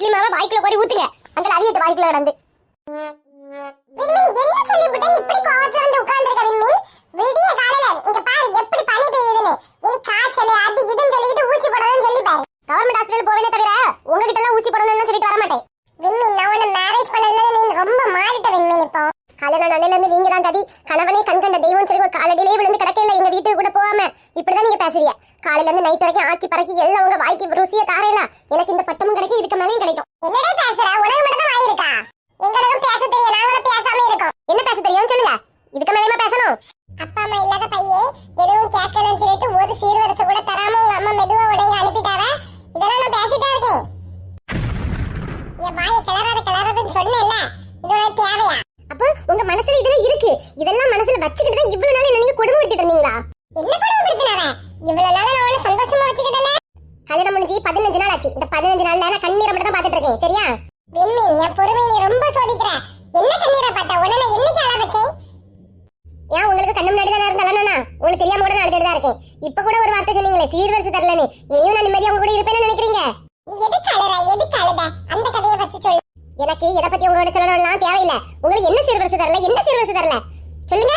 இட்லி மாவை வாய்க்குள்ள போய் ஊத்துங்க. அந்த அவியட்டு வாய்க்குள்ள நடந்து என்ன சொல்லிவிட்டேன் இப்படி கோவத்துல வந்து உட்கார்ந்திருக்க விண்மீன். விடிய காலையில இங்க பாரு எப்படி பனி பெய்யுதுன்னு. இனி காய்ச்சல் அது இதுன்னு சொல்லிட்டு ஊசி போடணும்னு சொல்லி பாரு. கவர்மெண்ட் ஹாஸ்பிட்டல் போவேனே தவிர உங்ககிட்ட எல்லாம் ஊசி போடணும்னு சொல்லிட்டு வர மாட்டேன். விண்மீன் நான் உன்னை மேரேஜ் பண்ணதுல நீ ரொம்ப மாறிட்ட விண்மீன் இப்போ. கல்யாணம் அண்ணில இருந்து நீங்க தான் கதி கணவனே கண் கண்ட தெய்வம் சொல்லி ஒரு காலடியிலே விழுந்து கிடக்கல எங்க வீட்டுக்கு கூட போகாம. இப்படிதான் நீங்க பேசுறீங்க. காலையில இருந்து நைட் வரைக்கும் ஆக்கி பறக்கி எல்லாம் உங்க வாய்க்கு ருசியை தாரையில எனக்கு இந்த பட்டமும் கிடைக்கும் இதுக்கு மேலேயும் கிடைக்கும். என்னடா பேசுற? உனக்கு மட்டும் தான் வாயிருக்கா எங்களுக்கும் பேச தெரியும் நாங்களும் பேசாம இருக்கோம் என்ன பேச தெரியும் சொல்லுங்க இதுக்கு மேலேயுமா பேசணும் அப்பா அம்மா இல்லாத பையே எதுவும் கேட்கலன்னு சொல்லிட்டு ஒரு சீர்வரிசை கூட தராம உங்க அம்மா மெதுவா உடனே அனுப்பிட்டாவ இதெல்லாம் நான் பேசிட்டா இருக்கேன் என் வாயை கிளறாத கிளறாதுன்னு சொன்னேன்ல இது உனக்கு தேவையா அப்ப உங்க மனசுல இதெல்லாம் இருக்கு இதெல்லாம் மனசுல வச்சுக்கிட்டு தான் இவ்வளவு நாள் என்ன நீங்க கொடுமைப்படுத்திட்டு இருந்தீங்களா என்ன கொடுமைப்படுத்தினாவ இவ்வளவு நாள் நான் உன்னை சந்தோஷமா வச்சுக்கிட்டல கல்யாணம் முடிஞ்சு பதினஞ்சு நாள் ஆச்சு இந்த பதினஞ்சு நாள்ல நான் கண்ணீரை மட்டும் தான் பாத்துட்டு இருக்கேன் சரியா? விண்மீன் என் பொறுமை நீ ரொம்ப சோதிக்கிற. என்ன கண்ணீரை பார்த்த உடனே என்னைக்கு அழ வச்சேன் ஏன் உங்களுக்கு கண்ணு முன்னாடி தான் இருந்தாலும் உங்களுக்கு தெரியாம கூட நான் அழுதுட்டு தான் இருக்கேன். இப்ப கூட ஒரு வார்த்தை சொன்னீங்களே சீர்வரிசை தரலன்னு. ஏன் நான் நிம்மதியா உங்க கூட இருப்பேன்னு நினைக்கிறீங்க? நீ எதுக்கு அழற எதுக்கு அழுத? அந்த கதையை ஃபர்ஸ்ட் சொல்லு. எனக்கு இதை பத்தி உங்களோட சொல்லணும்லாம் தேவையில்லை. உங்களுக்கு என்ன சீர்வரிசை தரல என்ன சீர்வரிசை தரல? சொல்லுங்க.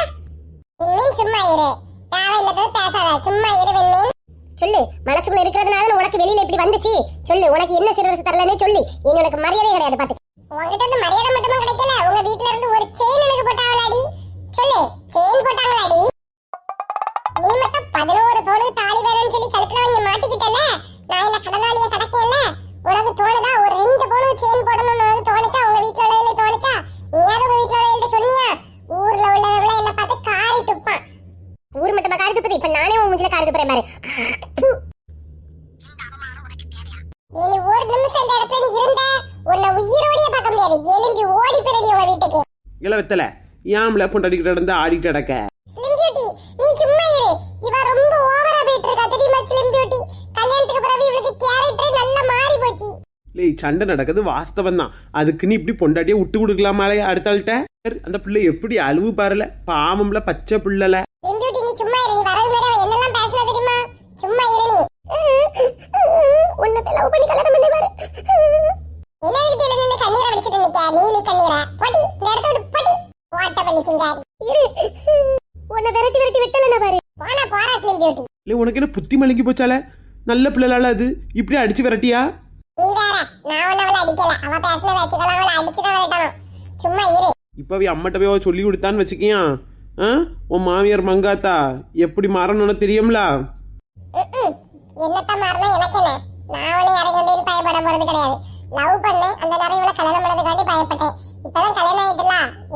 விண்மீன் சும்மா இரு. தேவையில்லாதது பேசாத. சும்மா இரு விண்மீன். சொல்லு மனசுக்குள்ள இருக்கிறதுனால உனக்கு வெளியில இப்படி வந்துச்சு? சொல்லு உனக்கு என்ன சீர்வரிசை தரலன்னு சொல்லி. இனி உனக்கு மரியாதை கிடையாது பாத்து உங்ககிட்ட இருந்து மரியாதை மட்டுமா கிடைக்கல? உங்க வீட்ல இருந்து ஒரு செயின் எனக்கு போட்டாங்களாடி. சொல்லு செயின் போட்டாங்களாடி? நீ மட்டும் பதினோரு பவுனுக்கு தாலி வேணும்னு சொல்லி கழுத்துல வாங்கி மாட்டிக்கிட்டல நான் இந்த கடனாளிய கடக்கல உனக்கு தோணுதா ஒரு ரெண்டு பவுனுக்கு செயின் போடணும்னு உனக்கு தோணுச்சா? உங்க வீட்ல உள்ளவங்களே தோணுச்சா? நீயாவது உங்க வீட்ல உள்ளவங்கள்ட்ட சொன்னியா? ஊர்ல உள்ளவங்கள என்ன பார்த்து காரி துப்பான். ஊர் மட்டுமா காரி துப்புது இப்ப நானே உன் மூஞ்சில காரி துப்புறேன் பாரு. இனி ஒரு நிமிஷம் இந்த இடத்துல நீ இருந்த உன்னை உயிரோடயே பார்க்க முடியாது. எலும்பி ஓடி போயிடி உங்க வீட்டுக்கு. இல வெத்தல ஏம்ல பொண்டாடிக்கிட்டு நடந்து ஆடிக்கிட்டு கிடக்க. ஸ்லிம் பியூட்டி நீ சும்மா இரு. இவ ரொம்ப ஓவரா போயிட்டு இருக்கா தெரியுமா ஸ்லிம் பியூட்டி கல்யாணத்துக்கு பிறகு இவளுக்கு கேரக்டரே நல்லா மாறி போச்சு. லே சண்டை நடக்குது வாஸ்தவம் தான். அதுக்குன்னு இப்படி பொண்டாட்டியே விட்டு கொடுக்கலாமாலே அடுத்த ஆள்கிட்ட? அந்த பிள்ளை எப்படி அழுவு பாருல. பாவம்ல பச்சை பிள்ளல. நீ சும்மா இரு நீ வரது அவ என்னெல்லாம் பேசினா தெரியுமா? சும்மா இரு நீ. உன்னை லவ் பண்ணி கல்யாணம் பண்ணி பாரு என்ன வீட்டுல நின்று கண்ணீரை வடிச்சிட்டு நிக்க? நீலி கண்ணீரை? போடி இந்த இடத்த விட்டு போடி ஓட்ட பண்ணிச்சுங்க இரு. உன்னை விரட்டி விரட்டி விட்டல பாரு. போனா போறா ஸ்லிம் பியூட்டி இல்லை உனக்கு என்ன புத்தி மலங்கி போச்சால? நல்ல பிள்ளைலால அது. இப்படி அடிச்சு விரட்டியா? நீ வேற நான் ஒன்ன அவளை அடிக்கல. அவ பேசின வச்சுக்கலாம் அவளை அடிச்சுதான் வரட்டணும். சும்மா இரு. இப்போ அவ அம்மட்ட போய் சொல்லி கொடுத்தான்னு வச்சுக்கியா? ஆ உன் மாமியார் மங்காத்தா எப்படி மாறணும்னு தெரியும்ல. என்னத்த மாறினா எனக்கு என்ன? நான் ஒண்ணு இறங்கி பயப்பட போறது கிடையாது. லவ் பண்ணேன் அந்த நிறைவுல கல்யாணம் பண்ணதுக்காண்டி பயப்பட்டேன். இப்பதான் கல்யாணம் ஆயிட்டுல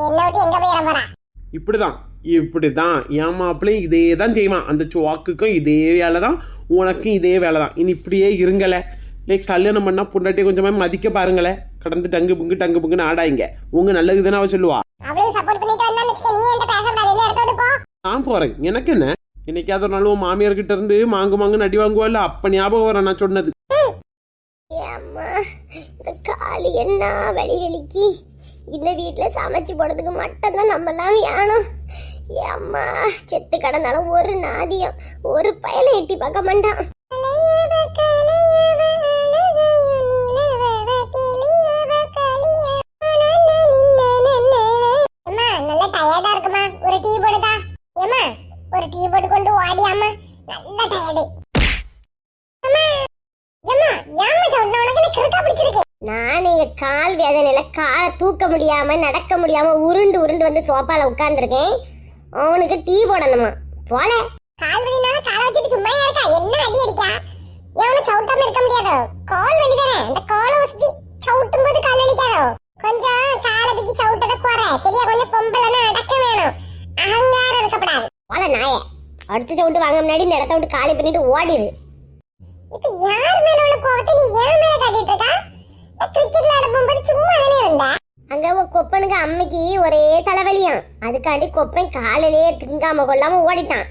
என்ன விட்டு எங்க போயிட போறா இப்படிதான் இப்படிதான். என் மாப்பிள்ளையும் இதே தான் செய்வான். அந்த சுவாக்குக்கும் இதே வேலை தான் உனக்கும் இதே வேலை தான் இனி இப்படியே இருங்கல லே கல்யாணம் பண்ணா பொண்டாட்டியை கொஞ்சமா மதிக்க பாருங்களே. கடந்து டங்கு புங்கு டங்கு புங்குன்னு ஆடாயிங்க உங்க நல்லது தானே அவ சொல்லுவா. அவளுக்கு சப்போர்ட் பண்ணிட்டு வந்தான்னு வச்சுக்க நீ என்கிட்ட பேசக்கூடாது இந்த இடத்த விட்டு போ நான் போறேன். எனக்கு என்ன? இன்னைக்காவது ஒரு நாள் உன் மாமியார் கிட்ட இருந்து மாங்கு மாங்குன்னு அடி வாங்குவாள் அப்ப ஞாபகம் வர நான் சொன்னது. ஏம்மா இந்த காலு என்ன வெளி வெளிக்கு இந்த வீட்டில் சமைச்சு போடுறதுக்கு மட்டும்தான் நம்மலாம் வேணும். ஏம்மா செத்து கடந்தாலும் ஒரு நாதியம் ஒரு பயலை எட்டி பார்க்க மாட்டான். ஏமா ஒரு டீ போட்டு கொண்டு ஓடி அம்மா. நல்ல டயர்டு நான் இங்க கால் வேதனையில காலை தூக்க முடியாம நடக்க முடியாம உருண்டு உருண்டு வந்து சோஃபால உட்கார்ந்துருக்கேன். அவனுக்கு டீ போடணுமா? போல. கால் வலினால காலை வச்சுட்டு சும்மா இருக்கா? என்ன அடி அடிக்கா? எவனும் சவுட்டாம இருக்க முடியாதோ? கால் வலி தானே? அந்த காலை வசதி சவுட்டும் போது கால் வலிக்காதோ? கொஞ்சம் காலத்துக்கு சவுட்டத குறை. சரியா கொஞ்சம் பொம்பளைனா அடக்க வேணும். அகங்காரம் இருக்கப்படாது. போல நாய. அடுத்த சவுண்டு வாங்க முன்னாடி இந்த இடத்த விட்டு காலி பண்ணிட்டு ஓடிடு இப்ப யார் மேல உள்ள கோவத்தை நீ ஏன் மேல காட்டிட்டு இருக்கா? நான் கிரிக்கெட் விளையாட போகும்போது சும்மா தானே இருந்தேன் அங்க கொப்பனுக்கு அம்மைக்கு ஒரே தலைவலியாம். அதுக்காண்டி கொப்பன் காலிலேயே திங்காம கொள்ளாம ஓடிட்டான்.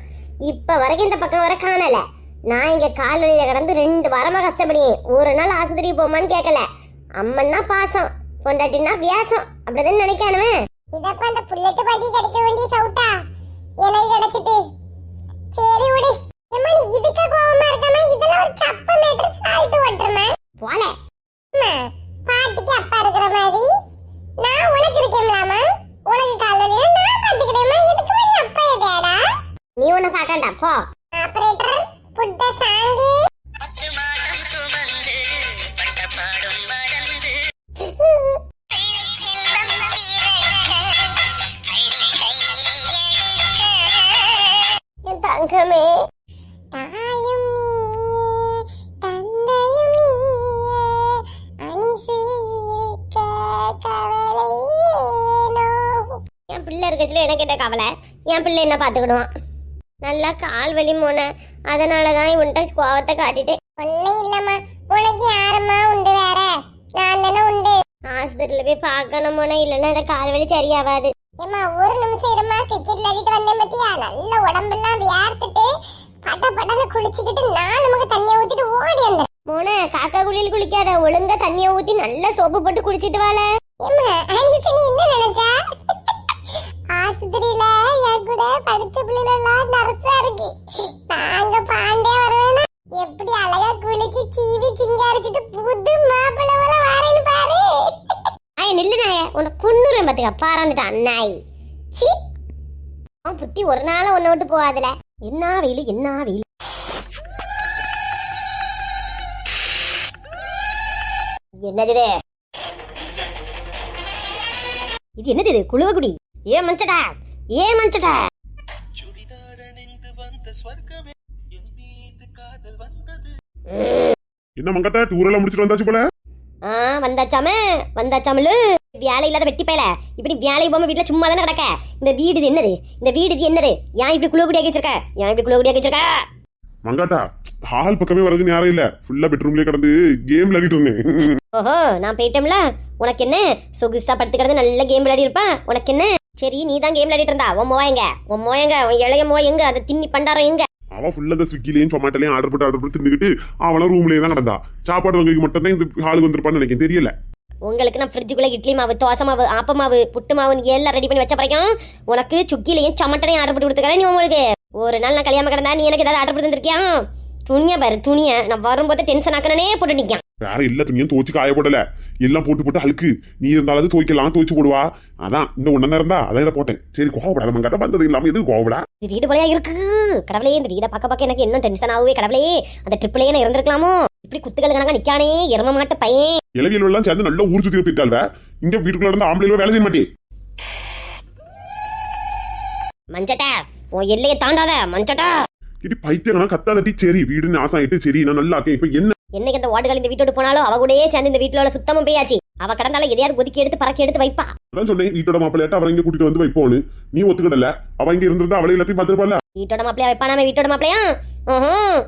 இப்ப வரைக்கும் இந்த பக்கம் வர காணல. நான் இங்க கால் வழியில கிடந்து ரெண்டு வாரமா கஷ்டப்படியே. ஒரு நாள் ஆஸ்பத்திரிக்கு போமான்னு கேட்கல அம்மன்னா பாசம். பொண்டாட்டினா வியாசம். அப்படிதான் நினைக்கானவன் இதப்ப அந்த புல்லட்டு பாட்டி கிடைக்க வேண்டிய சவுட்டா? எனக்கு கிடைச்சிட்டு சரி விடு. ஏம்மா நீ இதுக்கு கோவமா இருக்காம இதெல்லாம் ஒரு சப்ப மேட்டர். பிள்ளை என்ன பார்த்துக்கிடுவான். நல்லா கால் வலி மோன அதனால தான் இவன்கிட்ட கோவத்தை காட்டிட்டேன். ஒண்ணும் இல்லம்மா உனக்கு யாரம்மா உண்டு வேற? நான் தானே உண்டு. ஆஸ்பத்திரியில் போய் பார்க்கணும் மோன இல்லைன்னா இந்த கால் வலி சரியாகாது ஏம்மா ஒரு நிமிஷம் இருமா கிரிக்கெட் விளையாடிட்டு வந்தேன் பத்தியா? நல்ல உடம்பெல்லாம் வியார்த்துட்டு பட படன்னு குளிச்சுக்கிட்டு நாலு முக தண்ணியை ஊத்திட்டு ஓடி வந்தேன். மோன காக்கா குளியல் குளிக்காத ஒழுங்கா தண்ணியை ஊற்றி நல்லா சோப்பு போட்டு குளிச்சிட்டு வாழ ஏம்மா அனிசு நீ என்ன நினைச்சா? ஆஸ்பத்திரியில படிச்ச பிள்ளைகள் எல்லாம் நர்ஸா இருக்கு. நாங்க பாண்டே வரவேனா. எப்படி அழகா குளிச்சு சீவி சிங்காரிச்சிட்டு புது மாப்பிள்ள போல வரேன்னு பாரு. ஐய நில்லு நாய. உன்னை குன்னுறேன் பார்த்துக்க பாராந்துட்டான் நாய் சி. அவன் புத்தி ஒரு நாள் ஒன்றை விட்டு போகாதுல. என்ன வெயில் என்ன வெயில். என்னது இது? என்னது இது? குழுவக்குடி. ஏ மஞ்சடா ஏ மஞ்சடா சுடிதாரணிந்து வந்த ஸ்வர்க்கமே என் மீது காதல் வந்தது. என்ன மங்கத்தா டூர் எல்லாம் முடிச்சிட்டு வந்தாச்சு போல? ஆ வந்தாச்சாமே வந்தாச்சாமலு. வேலை இல்லாத வெட்டி பயல. இப்படி வேலைக்கு போகாம வீட்டுல சும்மா தானே கிடக்க? இந்த வீடு இது என்னது? இந்த வீடு இது என்னது? ஏன் இப்படி குழுகுடியாக்கி வச்சிருக்க? ஏன் இப்படி குழுகுடியாக்கி வச்சிருக்க? மங்காத்தா ஹால் பக்கமே வரதுக்கு யாரும் இல்ல. ஃபுல்லா பெட்ரூம்லயே கிடந்து கேம் விளையாடிட்டு இருந்தேன் ஓஹோ நான் போயிட்டோம்ல. உனக்கு என்ன? சொகுசா படுத்து கிடந்து நல்ல கேம் விளையாடி இருப்பா உனக்கு என்ன? சரி நீ தான் கேம் விளையாடிட்டு இருந்தா. உன் மோயங்க உன் மோயங்க உன் இளைய மோ எங்க? அந்த தின்னி பண்டாரம் எங்க? அவன் ஃபுல்லா இந்த ஸ்விக்கிலையும் சொமாட்டோலையும் ஆர்டர் போட்டு ஆர்டர் போட்டு தின்னுக்கிட்டு அவனும் ரூம்லயே தான் கிடந்தா. சாப்பாடு வகைக்கு மட்டும் தான் இந்த ஹாலுக்கு வந்திருப்பான்னு நினைக்கிறேன். தெரியல. உங்களுக்கு நான் ஃப்ரிட்ஜுக்குள்ள இட்லி மாவு தோசை மாவு ஆப்ப மாவு புட்டு மாவுன்னு எல்லாம் ரெடி பண்ணி வச்ச பிறகும் உனக்கு சுக்கிலையும் சமட்டனையும் ஆர்டர் போட்டு கொடுத்துக்கிறேன் நீ உங்களுக்கு ஒரு நாள் நான் கல்யாணம் கிடந்தா நீ எனக்கு ஏதாவது ஆர்டர் போட்டு தந்திருக்கியா? துணியை பாரு துணியை. நான் வரும்போது டென்ஷன் ஆக்கணனே போட்டு நிற்கான் வேற எல்லா துணியும் துவைச்சு காய போடல. எல்லாம் போட்டு போட்டு அழுக்கு. நீ இருந்தாலும் துவைக்கலாம் துவைச்சு போடுவா. அதான் இந்த ஒண்ணு இருந்தா அதான் இதை போட்டேன். சரி கோவப்படாத மங்காத்தா வந்தது இல்லாம எதுக்கு கோவப்படா? இது வீடு போலயா இருக்கு? கடவுளே இந்த வீடை பக்க பக்கம் எனக்கு இன்னும் டென்ஷன் ஆகுவே கடவுளே. அந்த ட்ரிப்லயே நான் இருந்திருக்கலாமோ? இப்படி குத்துக்கள் கணக்கா நிக்கானே எரும மாட்ட பையன். இளவியல் எல்லாம் சேர்ந்து நல்லா ஊர் சுத்தி போயிட்டாள்வ இங்க வீட்டுக்குள்ள இருந்து ஆம்பளைல வேலை செய்ய மாட்டே. மஞ்சட்டா உன் எல்லையை தாண்டாத மஞ்சட்டா. இடி பைத்தியம் கத்தாதட்டி சரி வீடுன்னு ஆசை ஆயிட்டு சரி நான் நல்லா இருக்கேன் இப்ப என்ன என்னைக்கு அந்த வார்டுகள் இந்த வீட்டோட போனாலும் அவ கூடயே சேர்ந்து இந்த வீட்டுல உள்ள சுத்தமும் போயாச்சு. அவ கடந்தால எதையாவது ஒதுக்கி எடுத்து பறக்கி எடுத்து வைப்பா. அதான் சொன்னேன் வீட்டோட மாப்பிள்ளையாட்ட அவரை இங்க கூட்டிட்டு வந்து வைப்போன்னு. நீ ஒத்துக்கிடல. அவ இங்க இருந்திருந்தா அவளை எல்லாத்தையும் பார்த்திருப்பால வீட்டோட மாப்பிளையா வைப்பானாம வீட்டோட மாப்பிளையா ம்ஹும்.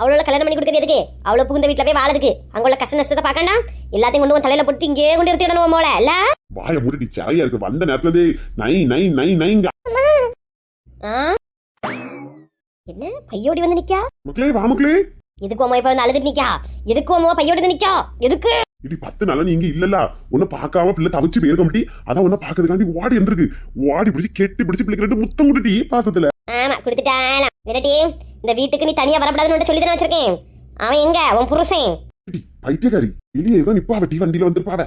அவளோட கல்யாணம் பண்ணி கொடுக்குறது எதுக்கு? புகுந்த வீட்டுல போய் வாழதுக்கு அங்க உள்ள கஷ்ட நஷ்டத்தை பார்க்கண்டா? எல்லாத்தையும் கொண்டு உன் தலையில போட்டு இங்கே கொண்டு எடுத்துடணும் மோல இல்ல? வாய மூடிட்டு சாயா இருக்கு. வந்த நேரத்துல நை நை நை நைங்க? என்ன? பையோடி வந்து நிக்கா? மக்களே வா மக்களே. எதுக்கு அம்மா இப்ப வந்து அழுதுட்டு நிக்கா? எதுக்கு அம்மா பையோடி வந்து நிக்கா? எதுக்கு? இடி பத்து நாளா நீ இங்க இல்லல்ல. உன்னை பார்க்காம பிள்ளை தவிச்சு போயிருக்க மாட்டி அதான் உன்னை பாக்குறதுக்காண்டி ஓடி இருந்திருக்கு ஓடி பிடிச்சு கெட்டி பிடிச்சு பிள்ளைக்கு ரெண்டு முத்தம் கொடுட்டி பாசத்துல. ஆமா கொடுத்துட்டாலாம். விரட்டி இந்த வீட்டுக்கு நீ தனியா வரக்கூடாதுன்னு சொல்லி தானே வச்சிருக்கேன். அவன் எங்க? உன் புருஷன். பைத்தியக்காரி. வெளியே ஏதோ நிப்பா வெட்டி வண்டியில வந்திருப்பாவ.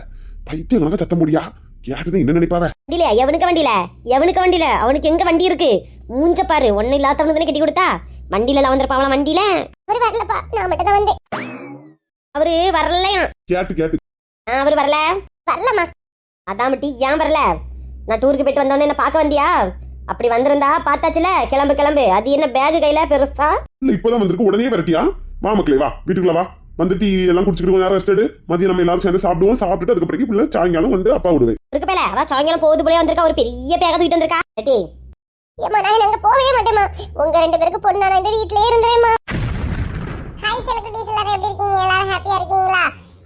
பைத்தியம் சத்தம் முடியா என்ன நினைப்பாவ? வண்டியில எவனுக்கு வண்டியில? எவனுக்கு வண்டியில? அவனுக்கு எங்க வண்டி இருக்கு? மூஞ்ச பாரு ஒண்ணு இல்லாதவனுக்கு தானே கட்டி கொடுத்தா? வண்டியில எல்லாம் வந்திருப்பாங்களா வண்டியில? ஒரு வரலப்பா நான் மட்டும் தான் வந்தேன். அவரு வரலையா? கேட்டு கேட்டு. அவரு வரல? வரலம்மா. அதான் மட்டி ஏன் வரல? நான் டூருக்கு போயிட்டு வந்தோடனே என்ன பார்க்க வந்தியா? அப்படி வந்திருந்தா பார்த்தாச்சுல? கிளம்பு கிளம்பு. அது என்ன பேக் கையில பெருசா? இல்ல இப்பதான் வந்திருக்கு. உடனே விரட்டியா? வா மக்களே வா. வீட்டுக்குள்ள வா. வந்து டீ எல்லாம் குடிச்சிட்டு கொஞ்சம் நேரம் ரெஸ்ட் எடு. மதியம் நம்ம எல்லாரும் சேர்ந்து சாப்பிடுவோம். சாப்பிட்டுட்டு அதுக்கு பிறகு பிள்ளை சாயங்காலம் வந்து அப்பா விடுவேன். இருக்கு பேல. அவ சாயங்காலம் போகுது போல வந்திருக்கா. ஒரு பெரிய பேக தூக்கிட்டு வந்திருக்கா. டீ ஏமா நான் அங்க போகவே மாட்டேமா உங்க ரெண்டு பேருக்கு பொண்ணா நான் இந்த வீட்லயே இருந்தேமா ஹாய் செலகுட்டீஸ் எல்லாரும் எப்படி இருக்கீங்க? எல்லாரும் ஹாப்பியா இருக்கீங்களா?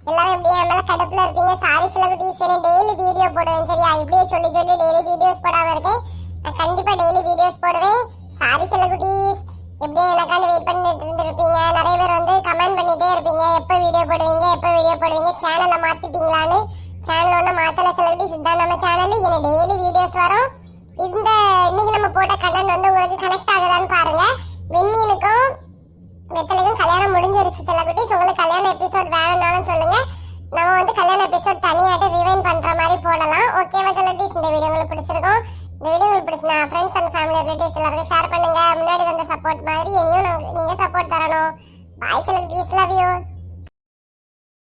எல்லாரும் எப்படி? என் மேல கடுப்புல இருப்பீங்க. சாரி செலகுட்டீஸ் டெய்லி வீடியோ போடுவேன். சரியா? இப்படியே சொல்லி சொல்லி டெய்லி வீடியோஸ் போடாம இருக்கேன். நான் கண்டிப்பா டெய்லி வீடியோஸ் போடுவேன். சாரி செலகுட்டீஸ் எப்படியும் எனக்காண்டு வெயிட் பண்ணிட்டு இருந்திருப்பீங்க? நிறைய பேர் வந்து கமெண்ட் பண்ணிட்டே இருப்பீங்க. எப்போ வீடியோ போடுவீங்க? எப்போ வீடியோ போடுவீங்க? சேனலை மாத்திட்டீங்களான்னு சேனல் ஒன்றும் மாத்தல செலகுட்டீஸ் இதுதான் நம்ம சேனலில் இனி டெய்லி வீடியோஸ் வரும். இந்த இன்னைக்கு நம்ம போட்ட கண்டென்ட் வந்து உங்களுக்கு கனெக்ட் ஆகுதான்னு பாருங்க. வெண்மீனுக்கும் வெத்தலைக்கும் கல்யாணம் முடிஞ்சிருச்சு செல்லக்குட்டி. உங்களுக்கு மாதிரி